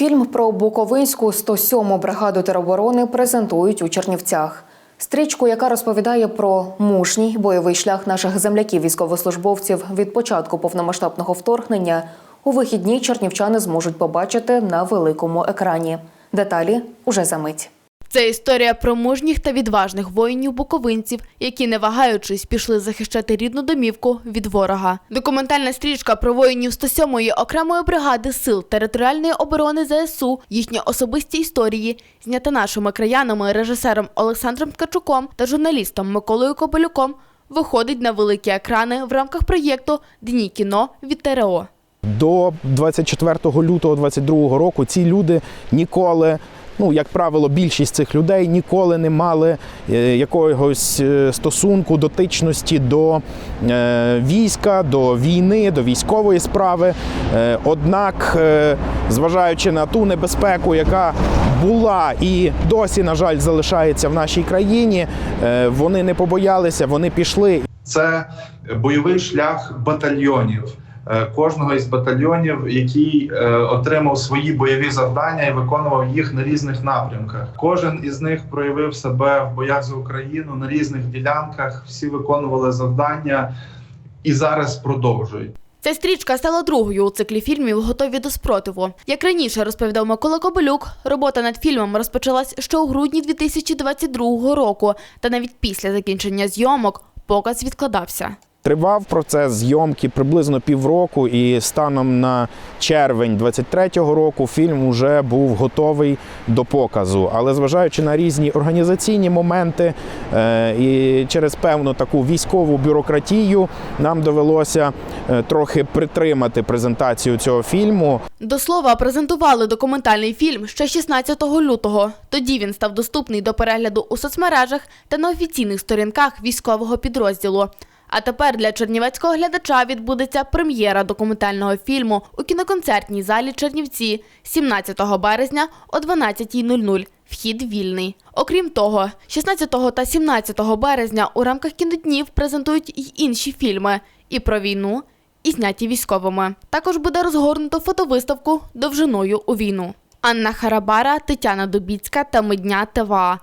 Фільм про Буковинську 107-му бригаду тероборони презентують у Чернівцях. Стрічку, яка розповідає про мужній бойовий шлях наших земляків військовослужбовців від початку повномасштабного вторгнення, у вихідні чернівчани зможуть побачити на великому екрані. Деталі уже за мить. Це історія про мужніх та відважних воїнів-буковинців, які, не вагаючись, пішли захищати рідну домівку від ворога. Документальна стрічка про воїнів 107-ї окремої бригади сил територіальної оборони ЗСУ, їхні особисті історії, знята нашими краянами, режисером Олександром Ткачуком та журналістом Миколою Кобилюком, виходить на великі екрани в рамках проєкту Дні кіно від ТРО. До 24 лютого 22 року ці люди ніколи. Ну, як правило, більшість цих людей ніколи не мали е, якогось е, стосунку, дотичності до е, війська, до війни, до військової справи. Однак, зважаючи на ту небезпеку, яка була і досі, на жаль, залишається в нашій країні, вони не побоялися, вони пішли це бойовий шлях батальйонів. Е, Кожного із батальйонів, який е, отримав свої бойові завдання і виконував їх на різних напрямках. Кожен із них проявив себе в боях за Україну на різних ділянках. Всі виконували завдання і зараз продовжують. Ця стрічка стала другою у циклі фільмів Готові до спротиву. Як раніше розповідав Микола Кобилюк, робота над фільмом розпочалась ще у грудні 2022 року, та навіть після закінчення зйомок показ відкладався. Тривав процес зйомки приблизно півроку, і станом на червень 23-го року фільм вже був готовий до показу. Але зважаючи на різні організаційні моменти е, і через певну таку військову бюрократію, нам довелося е, трохи притримати презентацію цього фільму. До слова, презентували документальний фільм ще 16 лютого. Тоді він став доступний до перегляду у соцмережах та на офіційних сторінках військового підрозділу. А тепер для чернівецького глядача відбудеться прем'єра документального фільму у кіноконцертній залі Чернівці 17 березня о 12.00. Вхід вільний. Окрім того, 16 та 17 березня у рамках кіноднів презентують й інші фільми і про війну, і зняті військовими. Також буде розгорнуто фотовиставку довжиною у війну. Анна Харабара, Тетяна Дубіцька та Медня ТВА.